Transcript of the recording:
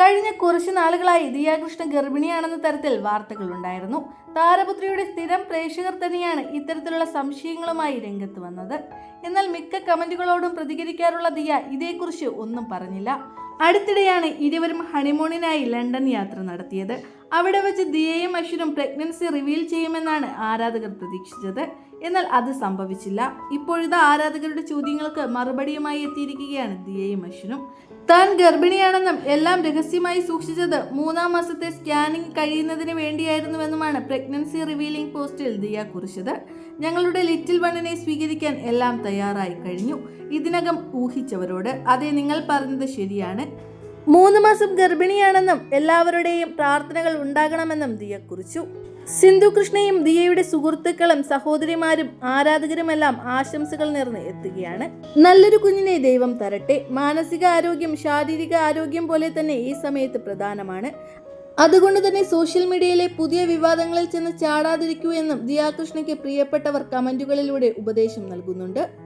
കഴിഞ്ഞ കുറച്ച് നാളുകളായി ദിയാകൃഷ്ണ ഗർഭിണിയാണെന്ന തരത്തിൽ വാർത്തകളുണ്ടായിരുന്നു. താരപുത്രിയുടെ സ്ഥിരം പ്രേക്ഷകർ തന്നെയാണ് ഇത്തരത്തിലുള്ള സംശയങ്ങളുമായി രംഗത്ത് വന്നത്. എന്നാൽ മിക്ക കമന്റുകളോടും പ്രതികരിക്കാറുള്ള ദിയ ഇതേക്കുറിച്ച് ഒന്നും പറഞ്ഞില്ല. അടുത്തിടെയാണ് ഇരുവരും ഹണിമൂണിനായി ലണ്ടൻ യാത്ര നടത്തിയത്. അവിടെ വെച്ച് ദിയയും അശ്വിനും പ്രഗ്നൻസി റിവീൽ ചെയ്യുമെന്നാണ് ആരാധകർ പ്രതീക്ഷിച്ചത്. എന്നാൽ അത് സംഭവിച്ചില്ല. ഇപ്പോഴത്തെ ആരാധകരുടെ ചോദ്യങ്ങൾക്ക് മറുപടിയുമായി എത്തിയിരിക്കുകയാണ് ദിയയും അശ്വിനും. താൻ ഗർഭിണിയാണെന്നും എല്ലാം രഹസ്യമായി സൂക്ഷിച്ചത് മൂന്നാം മാസത്തെ സ്കാനിംഗ് കഴിയുന്നതിന് വേണ്ടിയായിരുന്നുവെന്നുമാണ് പ്രഗ്നൻസി റിവീലിംഗ് പോസ്റ്റിൽ ദിയ കുറിച്ചത്. ഞങ്ങളുടെ ലിറ്റിൽ വണ്ണിനെ സ്വീകരിക്കാൻ എല്ലാം തയ്യാറായി കഴിഞ്ഞു. ഇതിനകം ഊഹിച്ചവരോട് അതേ നിങ്ങൾ പറഞ്ഞത് ശരിയാണ്. മൂന്ന് മാസം ഗർഭിണിയാണെന്നും എല്ലാവരുടെയും പ്രാർത്ഥനകൾ ഉണ്ടാകണമെന്നും ദിയ കുറിച്ചു. സിന്ധു കൃഷ്ണയും ദിയയുടെ സുഹൃത്തുക്കളും സഹോദരിമാരും ആരാധകരുമെല്ലാം ആശംസകൾ നേർന്ന് എത്തുകയാണ്. നല്ലൊരു കുഞ്ഞിനെ ദൈവം തരട്ടെ. മാനസിക ആരോഗ്യം ശാരീരിക ആരോഗ്യം പോലെ തന്നെ ഈ സമയത്ത് പ്രധാനമാണ്. അതുകൊണ്ട് തന്നെ സോഷ്യൽ മീഡിയയിലെ പുതിയ വിവാദങ്ങളിൽ ചെന്ന് ചാടാതിരിക്കൂ എന്നും ദിയാകൃഷ്ണയ്ക്ക് പ്രിയപ്പെട്ടവർ കമന്റുകളിലൂടെ ഉപദേശം നൽകുന്നുണ്ട്.